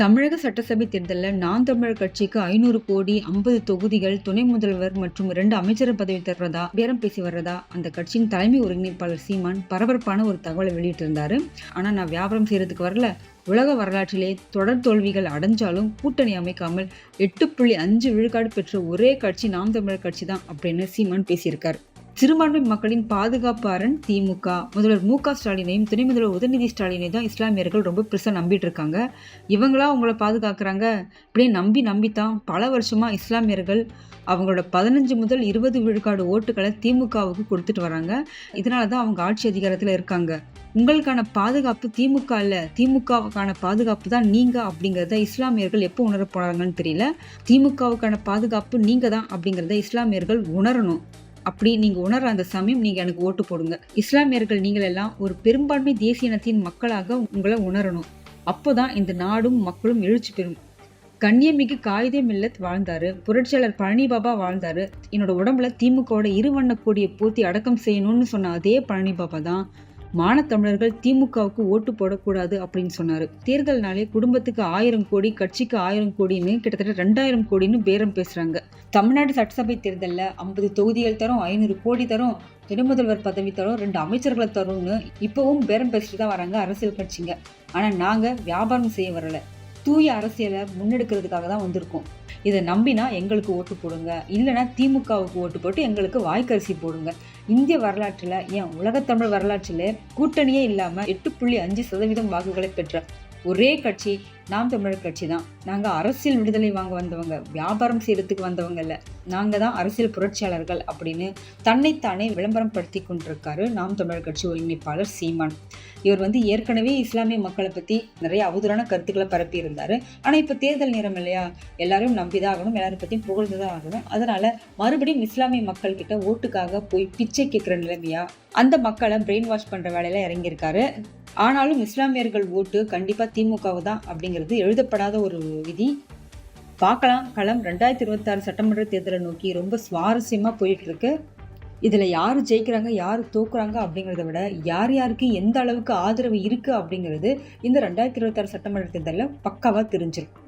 தமிழக சட்டசபை தேர்தலில் நான் தமிழர் கட்சிக்கு ஐநூறு கோடி ஐம்பது தொகுதிகள் துணை முதல்வர் மற்றும் இரண்டு அமைச்சர் பதவி தர்றதா பேரம் பேசி வர்றதா அந்த கட்சியின் தலைமை ஒருங்கிணைப்பாளர் சீமான் பரபரப்பான ஒரு தகவலை வெளியிட்டிருந்தாரு. ஆனால் நான் வியாபாரம் செய்யறதுக்கு வரல. உலக வரலாற்றிலே தொடர் தோல்விகள் அடைஞ்சாலும் கூட்டணி அமைக்காமல் எட்டு புள்ளி அஞ்சு விழுக்காடு பெற்ற ஒரே கட்சி நாம் தமிழர் கட்சி தான் அப்படின்னு சீமான் பேசியிருக்கார். சிறுபான்மை மக்களின் பாதுகாப்பு அரண் திமுக. முதல்வர் மு க ஸ்டாலினையும் துணை முதல்வர் உதயநிதி ஸ்டாலினை தான் இஸ்லாமியர்கள் ரொம்ப பெருசாக நம்பிட்டு இருக்காங்க. இவங்களா அவங்கள பாதுகாக்கிறாங்க? இப்படியே நம்பி நம்பித்தான் பல வருஷமாக இஸ்லாமியர்கள் அவங்களோட பதினஞ்சு முதல் இருபது விழுக்காடு ஓட்டுகளை திமுகவுக்கு கொடுத்துட்டு வராங்க. இதனால தான் அவங்க ஆட்சி அதிகாரத்தில் இருக்காங்க. உங்களுக்கான பாதுகாப்பு திமுக இல்லை. திமுகவுக்கான பாதுகாப்பு தான் நீங்கள் அப்படிங்கிறத இஸ்லாமியர்கள் எப்போ உணர போகிறாங்கன்னு தெரியல. திமுகவுக்கான பாதுகாப்பு நீங்கள் தான் அப்படிங்கிறத இஸ்லாமியர்கள் உணரணும். அப்படி நீங்கள் உணர அந்த சமயம் நீங்கள் எனக்கு ஓட்டு போடுங்க. இஸ்லாமியர்கள் நீங்கள் எல்லாம் ஒரு பெரும்பான்மை தேசிய இனத்தின் மக்களாக உங்களை உணரணும். அப்போதான் இந்த நாடும் மக்களும் எழுச்சி பெறும். கண்ணியமிகு காகிதே மில்லத் வாழ்ந்தாரு. புரட்சியாளர் பழனி பாபா வாழ்ந்தாரு. என்னோட உடம்புல திமுகவோட இருவண்ண கொடியை பூத்தி அடக்கம் செய்யணும்னு சொன்ன அதே பழனி பாபா தான் மானத்தமிழர்கள் திமுகவுக்கு ஓட்டு போடக்கூடாது அப்படின்னு சொன்னாரு. தேர்தல்னாலே குடும்பத்துக்கு ஆயிரம் கோடி கட்சிக்கு ஆயிரம் கோடின்னு கிட்டத்தட்ட ரெண்டாயிரம் கோடின்னு பேரம் பேசுறாங்க. தமிழ்நாடு சட்டசபை தேர்தலில் ஐம்பது தொகுதிகள் தரும் ஐநூறு கோடி தரும் துணை முதல்வர் பதவி தரும் ரெண்டு அமைச்சர்களை தரும்னு இப்பவும் பேரம் பேசிட்டு தான் வராங்க அரசியல் கட்சிங்க. ஆனா நாங்க வியாபாரம் செய்ய வரல. தூய அரசியலை முன்னெடுக்கிறதுக்காக தான் வந்திருக்கோம். இதை நம்பினா எங்களுக்கு ஓட்டு போடுங்க. இல்லைனா திமுகவுக்கு ஓட்டு போட்டு எங்களுக்கு வாய்க்கரிசி போடுங்க. இந்திய வரலாற்றில் ஏன் உலகத்தமிழ் வரலாற்றில் கூட்டணியே இல்லாமல் எட்டு புள்ளி அஞ்சு சதவீதம் வாக்குகளை பெற்ற ஒரே கட்சி நாம் தமிழர் கட்சி தான் நாங்கள் அரசியல் விடுதலை வாங்க வந்தவங்க வியாபாரம் செய்கிறதுக்கு வந்தவங்க இல்லை. நாங்கள் தான் அரசியல் புரட்சியாளர்கள் அப்படின்னு தன்னைத்தானே விளம்பரம் படுத்தி கொண்டிருக்காரு நாம் தமிழர் கட்சி ஒருங்கிணைப்பாளர் சீமான். இவர் வந்து ஏற்கனவே இஸ்லாமிய மக்களை பற்றி நிறைய அவதூறான கருத்துக்களை பரப்பி இருந்தார் ஆனால் இப்போ தேர்தல் நேரம் இல்லையா? எல்லாரையும் நம்பிதான் ஆகணும் எல்லாரும் பற்றியும் புகழ்ந்து தான் ஆகணும். அதனால் மறுபடியும் இஸ்லாமிய மக்கள்கிட்ட ஓட்டுக்காக போய் பிச்சை கேட்குற நிலைமையா? அந்த மக்களை பிரெயின் வாஷ் பண்ணுற வேலையில் இறங்கியிருக்காரு. ஆனாலும் இஸ்லாமியர்கள் ஓட்டு கண்டிப்பாக திமுகவு தான் அப்படிங்கிறது எழுதப்படாத ஒரு விதி. பார்க்கலாம். களம் ரெண்டாயிரத்தி இருபத்தாறு சட்டமன்ற தேர்தலை நோக்கி ரொம்ப சுவாரஸ்யமாக போயிட்டுருக்கு. இதில் யார் ஜெயிக்கிறாங்க யார் தோக்குறாங்க அப்படிங்கிறத விட யார் யாருக்கு எந்த அளவுக்கு ஆதரவு இருக்குது அப்படிங்கிறது இந்த ரெண்டாயிரத்தி இருபத்தாறு சட்டமன்ற தேர்தலில் பக்காவாக தெரிஞ்சிருக்கும்